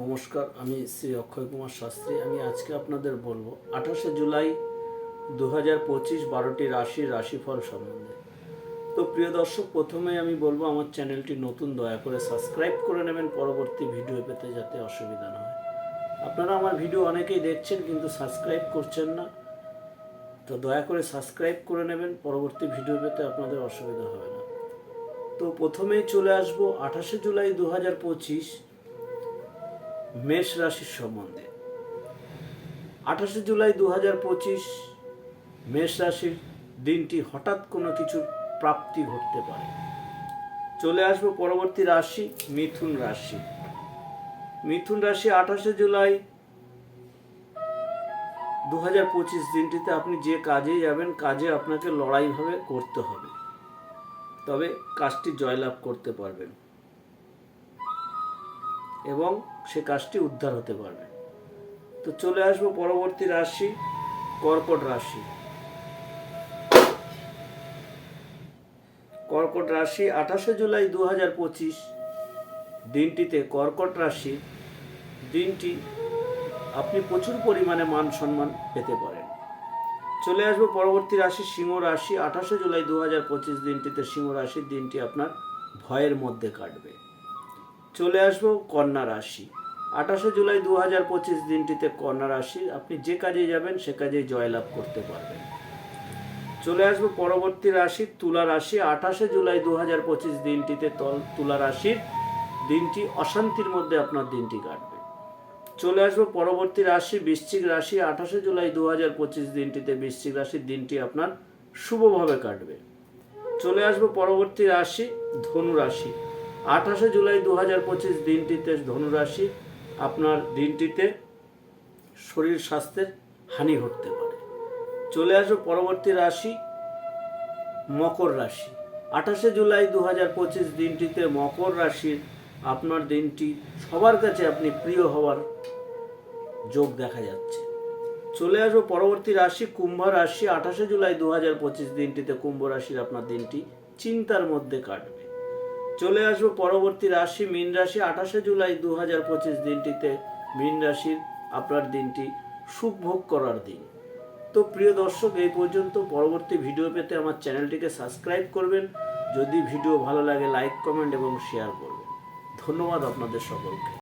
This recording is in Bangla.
নমস্কার, আমি শ্রী অক্ষয় কুমার শাস্ত্রী। আমি আজকে আপনাদের বলব, আঠাশে জুলাই দু হাজার পঁচিশ বারোটি রাশির রাশিফল সম্বন্ধে। তো প্রিয় দর্শক প্রথমে আমি বলব, আমার চ্যানেলটি নতুন, দয়া করে সাবস্ক্রাইব করে নেবেন। পরবর্তী ভিডিও পেতে যাতে অসুবিধা না হয়। আপনারা আমার ভিডিও অনেকেই দেখছেন, কিন্তু সাবস্ক্রাইব করছেন না। তো দয়া করে সাবস্ক্রাইব করে নেবেন, পরবর্তী ভিডিও পেতে আপনাদের অসুবিধা হবে না। তো প্রথমেই চলে আসব, আঠাশে জুলাই দু হাজার পঁচিশ মেষ রাশির সম্বন্ধে। আঠাশে জুলাই দু হাজার পঁচিশ মেষ রাশির দিনটি হঠাৎ কোনো কিছুর প্রাপ্তি ঘটতে পারে। চলে আসব পরবর্তী রাশি, মিথুন রাশি। মিথুন রাশি আঠাশে জুলাই দু হাজার পঁচিশ দিনটিতে আপনি যে কাজে যাবেন, কাজে আপনাকে লড়াইভাবে করতে হবে। তবে কাজটি জয়লাভ করতে পারবেন। এবং সে কাজটি উদ্ধার হতে পারবে। তো চলে আসব পরবর্তী রাশি, কর্কট রাশি। কর্কট রাশি, আঠাশে জুলাই দু হাজার পঁচিশ, দিনটিতে কর্কট রাশি, দিনটি আপনি প্রচুর পরিমাণে মান সম্মান পেতে পারেন। চলে আসব পরবর্তী রাশি, সিংহ রাশি, আঠাশে জুলাই দু হাজার পঁচিশ দিনটিতে সিংহ রাশির দিনটি আপনার ভয়ের মধ্যে কাটবে। চলে আসব কন্যা রাশি। আঠাশে জুলাই দু হাজার পঁচিশ দিনটিতে কন্যা রাশি, আপনি যে কাজে যাবেন সে কাজে জয়লাভ করতে পারবেন। চলে আসব পরবর্তী রাশি, তুলা রাশি। আঠাশে জুলাই দু হাজার পঁচিশ দিনটিতে তল রাশির দিনটি অশান্তির মধ্যে আপনার দিনটি কাটবে। চলে আসব পরবর্তী রাশি, বৃশ্চিক রাশি। আঠাশে জুলাই দু হাজার পঁচিশ দিনটিতে বৃশ্চিক রাশির দিনটি আপনার শুভভাবে কাটবে। চলে আসব পরবর্তী রাশি, ধনু রাশি। আঠাশে জুলাই দু হাজার পঁচিশ দিনটিতে ধনুরাশি, আপনার দিনটিতে শরীর স্বাস্থ্যের হানি ঘটতে পারে। চলে আসব পরবর্তী রাশি, মকর রাশি। আঠাশে জুলাই দু হাজার পঁচিশ দিনটিতে মকর রাশির আপনার দিনটি সবার কাছে আপনি প্রিয় হওয়ার যোগ দেখা যাচ্ছে। চলে আসব পরবর্তী রাশি, কুম্ভ রাশি। আঠাশে জুলাই দু হাজার পঁচিশ দিনটিতে কুম্ভ রাশির আপনার দিনটি চিন্তার মধ্যে কাটবে। চলে আসব পরবর্তী রাশি, মীন রাশি। আঠাশে জুলাই দু হাজার পঁচিশ দিনটিতে মীন রাশির আপনার দিনটি সুখ ভোগ করার দিন। তো প্রিয় দর্শক, এই পর্যন্ত পরবর্তী ভিডিও পেতে আমার চ্যানেলটিকে সাবস্ক্রাইব করবেন। যদি ভিডিও ভালো লাগে, লাইক, কমেন্ট এবং শেয়ার করবেন। ধন্যবাদ আপনাদের সকলকে।